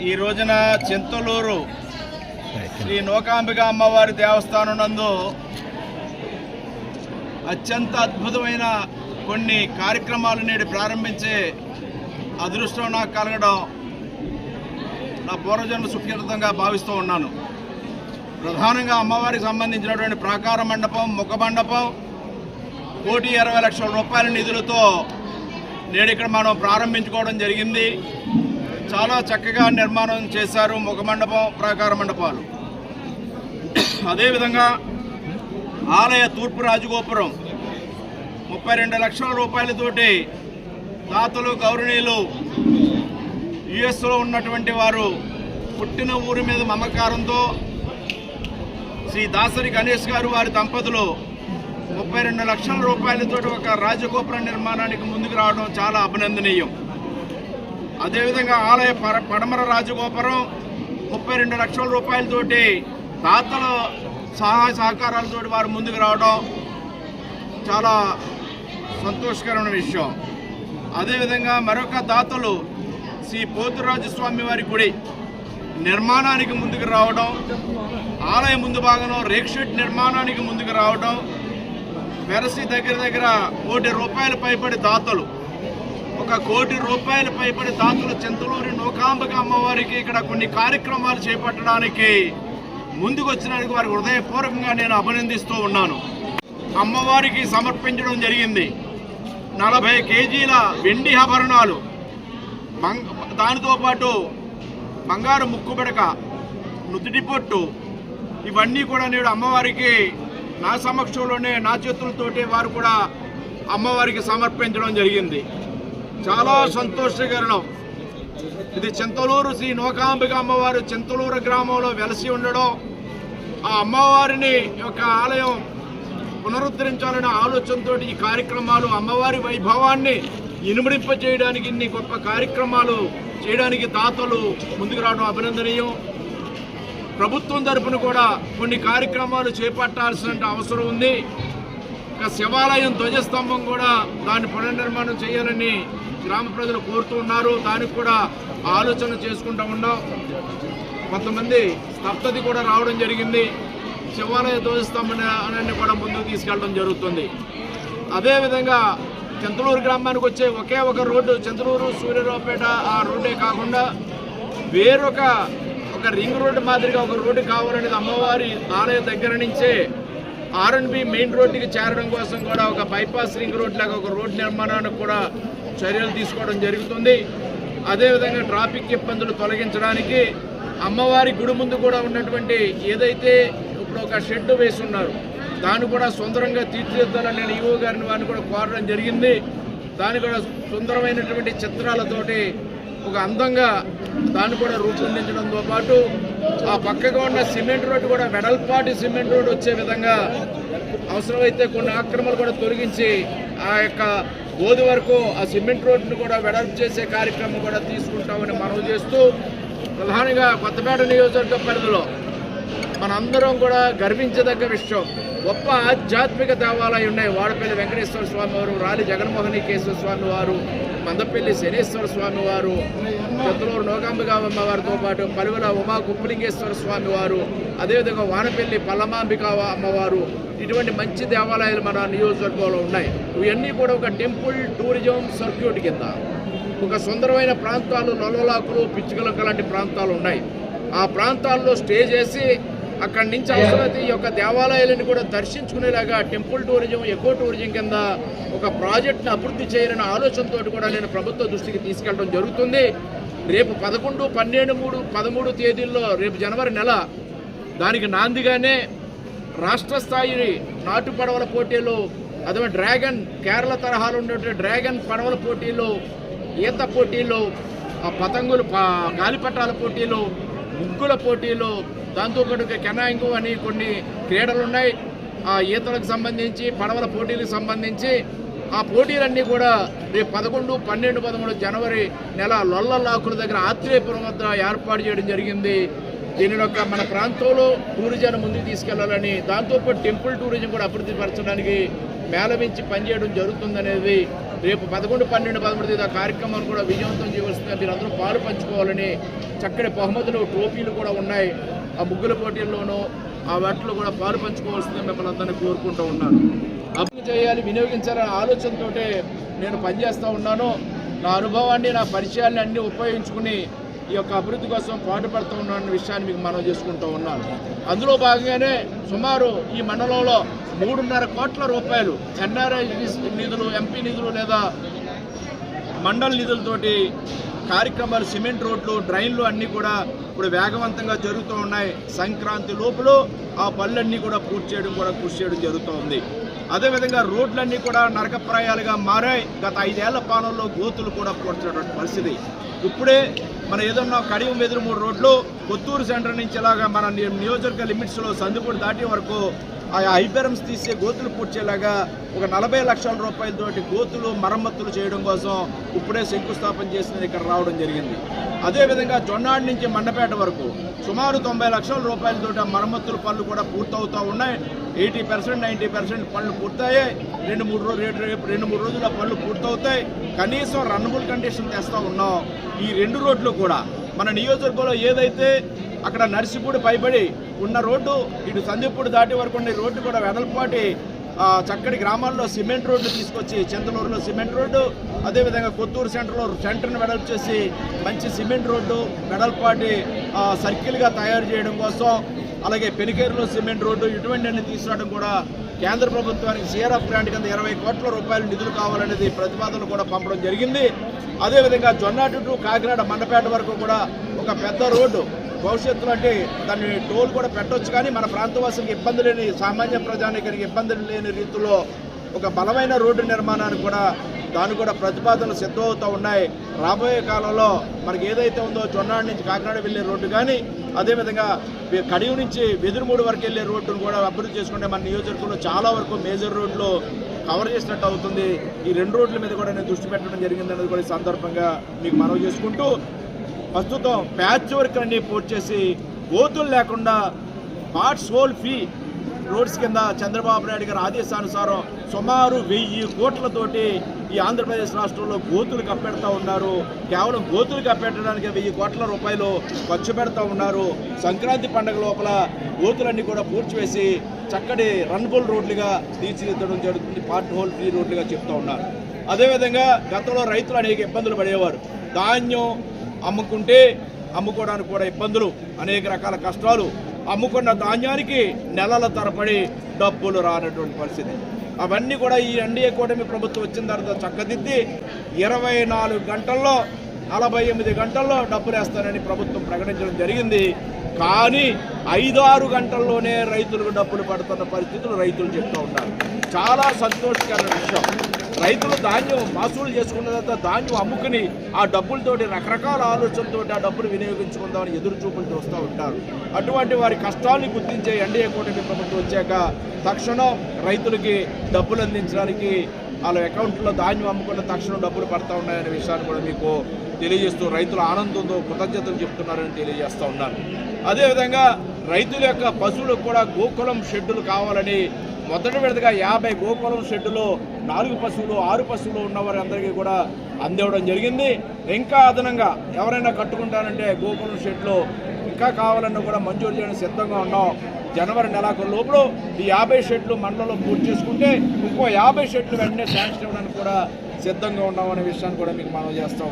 ఈ రోజున చింతలూరు శ్రీ నూకాంబిక అమ్మవారి దేవస్థానం నందు అత్యంత అద్భుతమైన కొన్ని కార్యక్రమాలు నేడు ప్రారంభించే అదృష్టం నాకు కలగడం నా పూర్వజన్మ సుఖీర్తంగా భావిస్తూ ఉన్నాను. ప్రధానంగా అమ్మవారికి సంబంధించినటువంటి ప్రాకార మండపం ముఖ మండపం కోటి ఇరవై లక్షల రూపాయల నిధులతో నేడు ఇక్కడ మనం ప్రారంభించుకోవడం జరిగింది. చాలా చక్కగా నిర్మాణం చేశారు ముఖ మండపం ప్రాకార మండపాలు. అదేవిధంగా ఆలయ తూర్పు రాజగోపురం ముప్పై రెండు లక్షల రూపాయలతోటి తాతలు గౌరణీయులు యుఎస్లో ఉన్నటువంటి వారు పుట్టిన ఊరి మీద మమకారంతో శ్రీ దాసరి గణేష్ గారు వారి దంపతులు ముప్పై రెండు లక్షల రూపాయలతోటి ఒక రాజగోపురం నిర్మాణానికి ముందుకు రావడం చాలా అభినందనీయం. అదేవిధంగా ఆలయ పర పడమర రాజగోపురం ముప్పై రెండు లక్షల రూపాయలతోటి దాతల సహాయ సహకారాలతో వారు ముందుకు రావడం చాలా సంతోషకరమైన విషయం. అదేవిధంగా మరొక దాతలు శ్రీ పోతురాజు స్వామి వారి గుడి నిర్మాణానికి ముందుకు రావడం ఆలయ ముందు భాగంలో రేక్షెడ్ నిర్మాణానికి ముందుకు రావడం వెరసి దగ్గర దగ్గర కోటి రూపాయలు పైబడి దాతలు ఒక కోటి రూపాయల పైబడి దాతలు చింతలూరి నూకాంబక అమ్మవారికి ఇక్కడ కొన్ని కార్యక్రమాలు చేపట్టడానికి ముందుకు వచ్చినందుకు వారికి హృదయపూర్వకంగా నేను అభినందిస్తూ ఉన్నాను. అమ్మవారికి సమర్పించడం జరిగింది. నలభై కేజీల వెండి ఆభరణాలు బంగ దానితో పాటు బంగారు ముక్కుబెడక నుదుటి పొట్టు ఇవన్నీ కూడా నేడు అమ్మవారికి నా సమక్షంలోనే నా చేతులతోటి వారు కూడా అమ్మవారికి సమర్పించడం జరిగింది. చాలా సంతోషకరణం. ఇది చింతలూరు శ్రీ నోకాంబిక అమ్మవారు చింతలూరు గ్రామంలో వెలసి ఉండడం ఆ అమ్మవారిని యొక్క ఆలయం పునరుద్ధరించాలనే ఆలోచనతో ఈ కార్యక్రమాలు అమ్మవారి వైభవాన్ని ఇనుమడింప చేయడానికి ఇన్ని గొప్ప కార్యక్రమాలు చేయడానికి దాతలు ముందుకు రావడం అభినందనీయం. ప్రభుత్వం తరపున కూడా కొన్ని కార్యక్రమాలు చేపట్టాల్సిన అవసరం ఉంది. ఇంకా శివాలయం ధ్వజస్తంభం కూడా దాన్ని పునర్నిర్మాణం చేయాలని గ్రామ ప్రజలు కోరుతూ ఉన్నారు. దానికి కూడా ఆలోచన చేసుకుంటూ ఉన్నాం కొంతమంది స్తబ్దతి కూడా రావడం జరిగింది. శివాలయ ధ్వజస్తంభాన్ని కూడా ముందుకు తీసుకెళ్ళడం జరుగుతుంది. అదేవిధంగా చంద్రూరు గ్రామానికి వచ్చే ఒకే ఒక రోడ్డు చంద్రూరు సూర్యరావుపేట ఆ రోడ్డే కాకుండా వేరొక ఒక రింగ్ రోడ్డు మాదిరిగా ఒక రోడ్డు కావాలనేది అమ్మవారి ఆలయ దగ్గర నుంచే ఆర్ఎన్బి మెయిన్ రోడ్డుకి చేరడం కోసం కూడా ఒక బైపాస్ రింగ్ రోడ్ లాగా ఒక రోడ్ నిర్మాణానికి కూడా చర్యలు తీసుకోవడం జరుగుతుంది. అదేవిధంగా ట్రాఫిక్ ఇబ్బందులు తొలగించడానికి అమ్మవారి గుడి ముందు కూడా ఉన్నటువంటి ఏదైతే ఇప్పుడు ఒక షెడ్ వేసి ఉన్నారు దాన్ని కూడా సుందరంగా తీర్చిదిద్దాలని నేను ఈవో గారిని వారిని కూడా కోరడం జరిగింది. దాన్ని కూడా సుందరమైనటువంటి చిత్రాలతోటి ఒక అందంగా దాన్ని కూడా రూపొందించడంతో పాటు ఆ పక్కగా ఉన్న సిమెంట్ రోడ్డు కూడా వెడల్పాటి సిమెంట్ రోడ్డు వచ్చే విధంగా అవసరమైతే కొన్ని ఆక్రమణలు కూడా తొలగించి ఆ యొక్క గోధు వరకు ఆ సిమెంట్ రోడ్డును కూడా వెడల్పు చేసే కార్యక్రమం కూడా తీసుకుంటామని మనవి చేస్తూ ప్రధానంగా కొత్తపేట నియోజకవర్గ పరిధిలో మనందరం కూడా గర్వించదగ్గ విషయం. గొప్ప ఆధ్యాత్మిక దేవాలయం ఉన్నాయి. వాడపల్లి వెంకటేశ్వర స్వామి వారు రాలి జగన్మోహనికేశ్వర స్వామి వారు మందపల్లి శనేశ్వర స్వామి వారు చంద్రూరు నోకాంబిక అమ్మవారితో పాటు పలువుల ఉమా కుప్పలింగేశ్వర స్వామి వారు అదేవిధంగా వానపల్లి పల్లమాంబిక అమ్మవారు ఇటువంటి మంచి దేవాలయాలు మన నియోజకవర్గంలో ఉన్నాయి. ఇవన్నీ కూడా ఒక టెంపుల్ టూరిజం సర్క్యూట్ కింద. ఒక సుందరమైన ప్రాంతాలు నల్లలాకులు పిచ్చుకలక లాంటి ప్రాంతాలు ఉన్నాయి. ఆ ప్రాంతాల్లో స్టే చేసి అక్కడి నుంచి అవసరమైతే ఈ యొక్క దేవాలయాలను కూడా దర్శించుకునేలాగా టెంపుల్ టూరిజం ఎకో టూరిజం కింద ఒక ప్రాజెక్ట్ను అభివృద్ధి చేయాలనే ఆలోచనతో కూడా నేను ప్రభుత్వ దృష్టికి తీసుకెళ్ళడం జరుగుతుంది. రేపు పదకొండు పన్నెండు మూడు పదమూడు తేదీల్లో రేపు జనవరి నెల దానికి నాందిగానే రాష్ట్ర స్థాయి నాటు పడవల పోటీలు అదే డ్రాగన్ కేరళ తరహాలో ఉండేటువంటి డ్రాగన్ పడవల పోటీలు ఈత పోటీలు ఆ పతంగులు గాలిపటాల పోటీలు ముగ్గుల పోటీలు దాంతోపాటు కెనాయింగు అని కొన్ని క్రీడలు ఉన్నాయి ఆ ఈతలకు సంబంధించి పడవల పోటీలకు సంబంధించి. ఆ పోటీలన్నీ కూడా రేపు పదకొండు పన్నెండు పదమూడు జనవరి నెల లొల్ల లాకుల దగ్గర ఆత్రేయపురం వద్ద ఏర్పాటు చేయడం జరిగింది. దీని యొక్క మన ప్రాంతంలో టూరిజం ముందుకు తీసుకెళ్ళాలని దాంతోపాటు టెంపుల్ టూరిజం కూడా అభివృద్ధి పరచడానికి మేళవించి పనిచేయడం జరుగుతుందనేది రేపు పదకొండు పన్నెండు పదమూడు తేదీ కార్యక్రమాన్ని కూడా విజయవంతం చేయవలసిందిగా మీరు అందరూ పాలు పంచుకోవాలని చక్కటి బహుమతులు ట్రోఫీలు కూడా ఉన్నాయి. ఆ ముగ్గుల పోటీల్లోనూ ఆ వాటిలో కూడా పాలు పంచుకోవాల్సిందిగా మిమ్మల్ని అందరినీ కోరుకుంటూ ఉన్నాను. అభివృద్ధి చేయాలి వినియోగించాలనే ఆలోచనతోటే నేను పనిచేస్తూ ఉన్నాను. నా అనుభవాన్ని నా పరిచయాన్ని అన్ని ఉపయోగించుకుని ఈ యొక్క అభివృద్ధి కోసం పాటుపడుతూ ఉన్న విషయాన్ని మీకు మనం చేసుకుంటూ ఉన్నాను. అందులో భాగంగానే సుమారు ఈ మండలంలో మూడున్నర కోట్ల రూపాయలు ఎన్ఆర్ఐ నిధులు ఎంపీ నిధులు లేదా మండల నిధులతోటి కార్యక్రమాలు సిమెంట్ రోడ్లు డ్రైన్లు అన్నీ కూడా ఇప్పుడు వేగవంతంగా జరుగుతూ ఉన్నాయి. సంక్రాంతి లోపల ఆ పనులన్నీ కూడా పూర్తి చేయడం కూడా కృషి చేయడం జరుగుతూ ఉంది. అదేవిధంగా రోడ్లన్నీ కూడా నరకప్రాయాలుగా మారాయి. గత ఐదేళ్ళ పాలనలో గోతులు కూడా పూడ్చినటువంటి పరిస్థితి. ఇప్పుడే మన ఏదన్నా కడియం ఎదురు మూడు రోడ్లు కొత్తూరు సెంటర్ నుంచి ఇలాగా మన నియోజకవర్గ లిమిట్స్లో సందుకూరు దాటి వరకు ఆ ఐబెరమ్స్ తీసే గోతులు పూడ్చేలాగా ఒక నలభై లక్షల రూపాయలతోటి గోతులు మరమ్మతులు చేయడం కోసం ఇప్పుడే శంకుస్థాపన చేసింది ఇక్కడ రావడం జరిగింది. అదేవిధంగా జొన్నాడి నుంచి మండపేట వరకు సుమారు తొంభై లక్షల రూపాయలతోటి ఆ మరమ్మతుల పనులు కూడా పూర్తవుతూ ఉన్నాయి. ఎయిటీ పర్సెంట్ నైంటీ పర్సెంట్ పనులు పూర్తయ్యాయి. రెండు మూడు రోజులు రేపు రేపు రెండు మూడు రోజుల పనులు పూర్తవుతాయి. కనీసం రన్నబుల్ కండిషన్ తెస్తూ ఉన్నాం. ఈ రెండు రోడ్లు కూడా మన నియోజకవర్గంలో ఏదైతే అక్కడ నర్సిపూడి పైబడి ఉన్న రోడ్డు ఇటు సందీపుడు దాటి వరకు ఉండే రోడ్డు కూడా వెడల్పాటి చక్కటి గ్రామాల్లో సిమెంట్ రోడ్డు తీసుకొచ్చి చింతలూరులో సిమెంట్ రోడ్డు అదేవిధంగా కొత్తూరు సెంటర్లో సెంటర్ని వెడల్పు చేసి మంచి సిమెంట్ రోడ్డు వెడల్పాటి సర్కిల్గా తయారు చేయడం కోసం అలాగే పెనికేరులో సిమెంట్ రోడ్డు ఇటువంటి అన్ని తీసుకురావడం కూడా కేంద్ర ప్రభుత్వానికి సీఆర్ఎఫ్ గ్రాంట్ కింద ఇరవై కోట్ల రూపాయలు నిధులు కావాలనేది ప్రతిపాదనలు కూడా పంపడం జరిగింది. అదేవిధంగా జొన్నాటు టు కాకినాడ మండపేట వరకు కూడా ఒక పెద్ద రోడ్డు భవిష్యత్తులో అంటే దాన్ని టోల్ కూడా పెట్టొచ్చు కానీ మన ప్రాంతవాసులకు ఇబ్బంది లేని సామాన్య ప్రజానికానికి ఇబ్బందులు లేని రీతిలో ఒక బలమైన రోడ్డు నిర్మాణానికి కూడా దాని కూడా ప్రతిపాదనలు సిద్ధమవుతూ ఉన్నాయి. రాబోయే కాలంలో మనకి ఏదైతే ఉందో జొన్నాడి నుంచి కాకినాడ వెళ్ళే రోడ్డు కానీ అదేవిధంగా వె- కడియం నుంచి వెదురుమూడు వరకు వెళ్ళే రోడ్డును కూడా అభివృద్ధి చేసుకుంటే మన నియోజకవర్గంలో చాలా వరకు మేజర్ రోడ్లు కవర్ చేసినట్టు అవుతుంది. ఈ రెండు రోడ్ల మీద కూడా నేను దృష్టి పెట్టడం జరిగిందనేది కూడా ఈ సందర్భంగా మీకు మనవి చేసుకుంటూ ప్రస్తుతం ప్యాచ్ వర్క్ అన్ని పూర్తి చేసి గోతులు లేకుండా పార్ట్స్ హోల్ ఫీ రోడ్స్ కింద చంద్రబాబు నాయుడు గారి ఆదేశానుసారం సుమారు వెయ్యి కోట్లతోటి ఈ ఆంధ్రప్రదేశ్ రాష్ట్రంలో గోతులు కప్పెడతా ఉన్నారు. కేవలం గోతులు కప్పెట్టడానికి వెయ్యి కోట్ల రూపాయలు ఖర్చు పెడతా ఉన్నారు. సంక్రాంతి పండుగ లోపల గోతులన్నీ కూడా పూడ్చివేసి చక్కటి రన్బుల్ రోడ్లుగా తీర్చిదిద్దడం జరుగుతుంది. పార్ట్ హోల్ ఫ్రీ రోడ్లుగా చెప్తా ఉన్నారు. అదేవిధంగా గతంలో రైతులు అనేక ఇబ్బందులు పడేవారు. ధాన్యం అమ్ముకుంటే అమ్ముకోవడానికి కూడా ఇబ్బందులు అనేక రకాల కష్టాలు. అమ్ముకున్న ధాన్యానికి నెలల తరబడి డబ్బులు రానటువంటి పరిస్థితి. అవన్నీ కూడా ఈ ఎన్డీఏ కూటమి ప్రభుత్వం వచ్చిన తర్వాత చక్కదిద్ది ఇరవై నాలుగు గంటల్లో నలభై ఎనిమిది గంటల్లో డబ్బులు వేస్తానని ప్రభుత్వం ప్రకటించడం జరిగింది. కానీ ఐదు ఆరు గంటల్లోనే రైతులకు డబ్బులు పడుతున్న పరిస్థితులు రైతులు చెప్తూ ఉన్నారు. చాలా సంతోషకరమైన విషయం. రైతులు ధాన్యం మాసూలు చేసుకున్న తర్వాత ధాన్యం అమ్ముకుని ఆ డబ్బులతోటి రకరకాల ఆలోచనలతోటి ఆ డబ్బులు వినియోగించుకుందామని ఎదురు చూపులు చూస్తూ ఉంటారు. అటువంటి వారి కష్టాన్ని గుర్తించే ఎన్డీఏ కూటమి ప్రభుత్వం వచ్చాక తక్షణం రైతులకి డబ్బులు అందించడానికి వాళ్ళ అకౌంట్లో ధాన్యం అమ్ముకున్న తక్షణం డబ్బులు పడతా ఉన్నాయనే విషయాన్ని కూడా మీకు తెలియజేస్తూ రైతుల ఆనందంతో కృతజ్ఞతలు చెప్తున్నారని తెలియజేస్తూ ఉన్నాను. అదేవిధంగా రైతుల యొక్క పశువులకు కూడా గోకులం షెడ్యూల్ కావాలని మొదటి విడతగా యాభై గోకులం షెడ్డులో నాలుగు పశువులు ఆరు పశువులు ఉన్న వారందరికీ కూడా అందివ్వడం జరిగింది. ఇంకా అదనంగా ఎవరైనా కట్టుకుంటారంటే గోకులం షెడ్లో ఇంకా కావాలన్నా కూడా మంజూరు చేయడం సిద్ధంగా ఉన్నాం. జనవరి నెలాఖరు లోపల ఈ యాభై షెడ్లు మండలంలో పూర్తి చేసుకుంటే ఇంకో యాభై షెడ్లు వెంటనే శాంక్షన్ ఇవ్వడానికి కూడా సిద్ధంగా ఉన్నామనే విషయాన్ని కూడా మీకు మనం చేస్తాం.